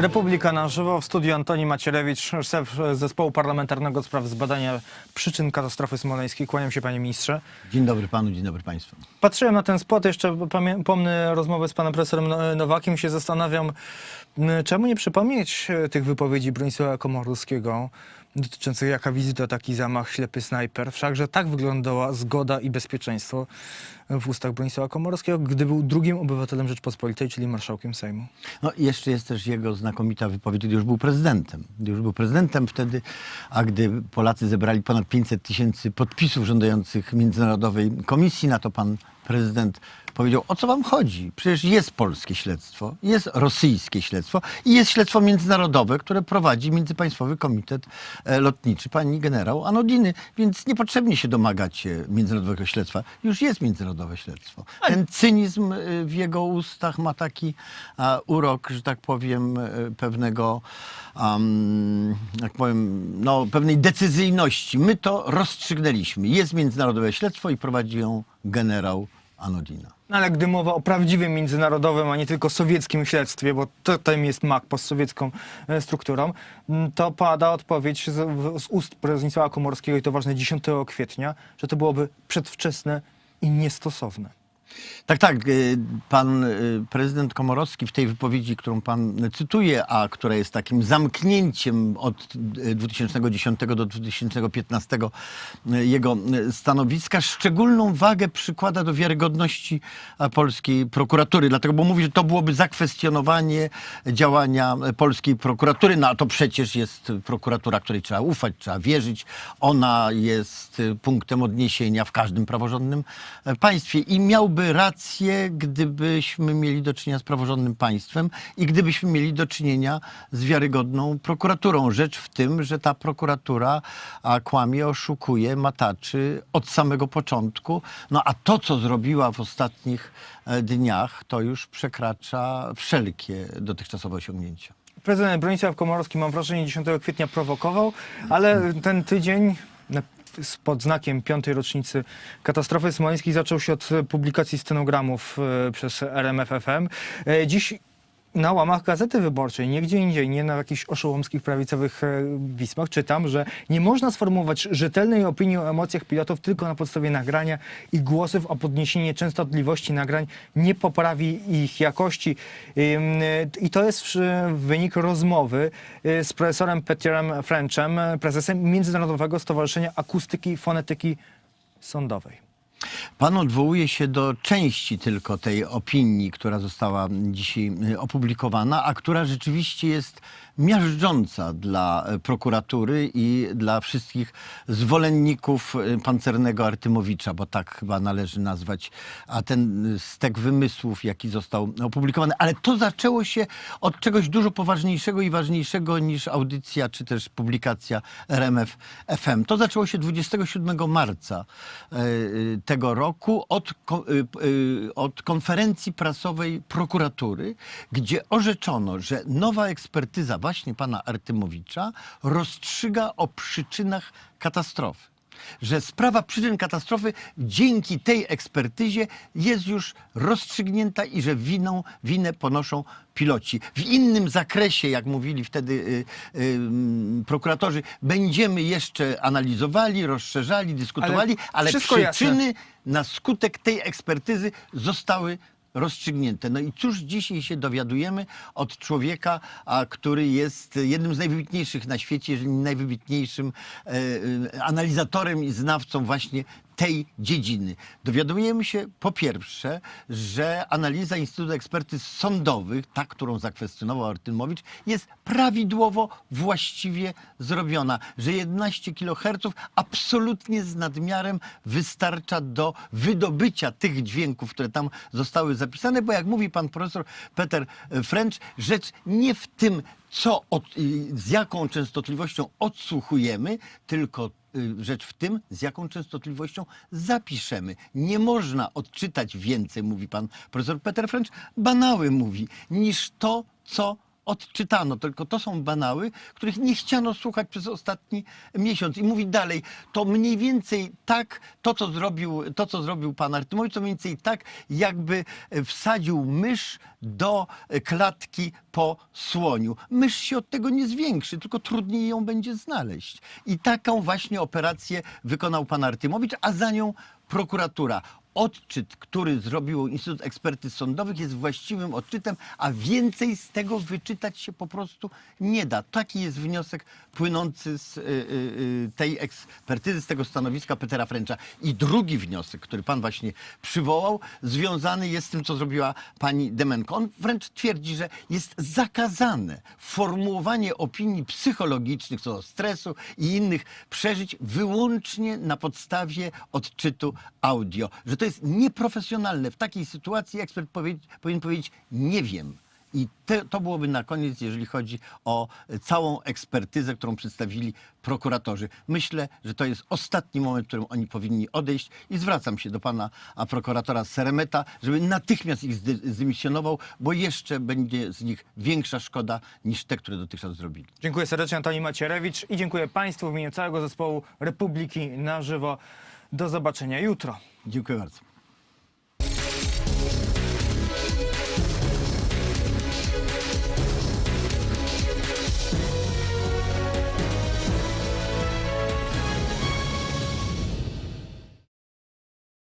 Republika na żywo w studiu Antoni Macierewicz, szef zespołu parlamentarnego spraw zbadania przyczyn katastrofy smoleńskiej. Kłaniam się panie ministrze. Dzień dobry panu, dzień dobry państwu. Patrzyłem na ten spot, jeszcze pomnę rozmowę z panem profesorem No- Nowakiem się zastanawiam, czemu nie przypomnieć e, tych wypowiedzi Bronisława Komorowskiego dotyczących jaka wizyta, taki zamach, ślepy snajper. Wszakże tak wyglądała zgoda i bezpieczeństwo w ustach Bronisława Komorowskiego, gdy był drugim obywatelem Rzeczpospolitej, czyli marszałkiem Sejmu. No i jeszcze jest też jego znakomita wypowiedź, gdy już był prezydentem. Gdy już był prezydentem wtedy, a gdy Polacy zebrali ponad 500 tysięcy podpisów żądających Międzynarodowej Komisji, na to pan prezydent powiedział, o co wam chodzi? Przecież jest polskie śledztwo, jest rosyjskie śledztwo i jest śledztwo międzynarodowe, które prowadzi Międzypaństwowy Komitet e, Lotniczy, pani generał Anodiny, więc niepotrzebnie się domagacie międzynarodowego śledztwa. Już jest międzynarodowe śledztwo. Ten cynizm y, w jego ustach ma taki a, urok, że tak powiem, y, pewnego, um, jak powiem, no, pewnej decyzyjności. My to rozstrzygnęliśmy. Jest międzynarodowe śledztwo i prowadzi ją generał Anodina. No ale gdy mowa o prawdziwym międzynarodowym, a nie tylko sowieckim śledztwie, bo to tam jest mak postsowiecką e, strukturą, to pada odpowiedź z, z ust Bronisława Komorowskiego, i to ważne 10 kwietnia, że to byłoby przedwczesne i niestosowne. Tak, tak. y, Pan y, prezydent Komorowski w tej wypowiedzi, którą pan cytuje, a która jest takim zamknięciem od y, 2010 do 2015 y, jego y, stanowiska, szczególną wagę przykłada do wiarygodności polskiej prokuratury. Dlatego, bo mówi, że to byłoby zakwestionowanie działania e, polskiej prokuratury. No a to przecież jest prokuratura, której trzeba ufać, trzeba wierzyć. Ona jest y, punktem odniesienia w każdym praworządnym e, państwie i miałby rację, gdybyśmy mieli do czynienia z praworządnym państwem i gdybyśmy mieli do czynienia z wiarygodną prokuraturą. Rzecz w tym, że ta prokuratura kłamie, oszukuje, mataczy od samego początku. No a to, co zrobiła w ostatnich e, dniach, to już przekracza wszelkie dotychczasowe osiągnięcia. Prezydent Bronisław Komorowski, mam wrażenie, 10 kwietnia prowokował, ale ten tydzień pod znakiem piątej rocznicy katastrofy smoleńskiej zaczął się od publikacji stenogramów e, przez RMFFM. E, Dziś na łamach Gazety Wyborczej, nie gdzie indziej, nie na jakichś oszołomskich prawicowych e, wismach, czytam, że nie można sformułować rzetelnej opinii o emocjach pilotów tylko na podstawie nagrania i głosów, a podniesienie częstotliwości nagrań nie poprawi ich jakości. I to jest e, wynik rozmowy e, z profesorem Peterem Frenchem, prezesem Międzynarodowego Stowarzyszenia Akustyki i Fonetyki Sądowej. Pan odwołuje się do części tylko tej opinii, która została dzisiaj y, opublikowana, a która rzeczywiście jest miażdżąca dla e, prokuratury i dla wszystkich zwolenników y, pancernego Artymowicza, bo tak chyba należy nazwać, a ten y, stek wymysłów, jaki został opublikowany. Ale to zaczęło się od czegoś dużo poważniejszego i ważniejszego niż audycja czy też publikacja RMF FM. To zaczęło się 27 marca e, tego roku od, od konferencji prasowej prokuratury, gdzie orzeczono, że nowa ekspertyza właśnie pana Artymowicza rozstrzyga o przyczynach katastrofy że sprawa przyczyn katastrofy dzięki tej ekspertyzie jest już rozstrzygnięta i że winą, winę ponoszą piloci. W innym zakresie, jak mówili wtedy y, y, mm, prokuratorzy, będziemy jeszcze analizowali, rozszerzali, dyskutowali, ale, jasne. przyczyny na skutek tej ekspertyzy zostały rozstrzygnięte. No i cóż dzisiaj się dowiadujemy od człowieka, a, który jest jednym z najwybitniejszych na świecie, jeżeli nie najwybitniejszym e, e, analizatorem i znawcą właśnie tej dziedziny. Dowiadujemy się po pierwsze, że analiza Instytutu Ekspertyz Sądowych, ta, którą zakwestionował Artymowicz, jest prawidłowo, właściwie zrobiona, że 11 kHz absolutnie z nadmiarem wystarcza do wydobycia tych dźwięków, które tam zostały zapisane, bo jak mówi pan profesor Peter French, rzecz nie w tym, co od, z jaką częstotliwością odsłuchujemy, tylko y, rzecz w tym, z jaką częstotliwością zapiszemy. Nie można odczytać więcej, mówi pan profesor Peter French, banały mówi, niż to, co odczytano, tylko to są banały, których nie chciano słuchać przez ostatni miesiąc. I mówi dalej, to mniej więcej tak, to co zrobił, to, co zrobił pan Artymowicz, to mniej więcej tak, jakby wsadził mysz do klatki po słoniu. Mysz się od tego nie zwiększy, tylko trudniej ją będzie znaleźć. I taką właśnie operację wykonał pan Artymowicz, a za nią prokuratura. Odczyt, który zrobił Instytut Ekspertyz Sądowych jest właściwym odczytem, a więcej z tego wyczytać się po prostu nie da. Taki jest wniosek płynący z y, y, y, tej ekspertyzy, z tego stanowiska Petera Fręcza. I drugi wniosek, który pan właśnie przywołał, związany jest z tym, co zrobiła pani Demenko. On wręcz twierdzi, że jest zakazane formułowanie opinii psychologicznych co do stresu i innych przeżyć wyłącznie na podstawie odczytu audio. Że to jest nieprofesjonalne. W takiej sytuacji ekspert powie, powinien powiedzieć nie wiem. I te, to byłoby na koniec, jeżeli chodzi o całą ekspertyzę, którą przedstawili prokuratorzy. Myślę, że to jest ostatni moment, w którym oni powinni odejść i zwracam się do pana a prokuratora Seremeta, żeby natychmiast ich zdy- zdymisjonował, bo jeszcze będzie z nich większa szkoda niż te, które dotychczas zrobili. Dziękuję serdecznie Antoni Macierewicz i dziękuję Państwu w imieniu całego zespołu Republiki na żywo. Do zobaczenia jutro. Dziękuję bardzo.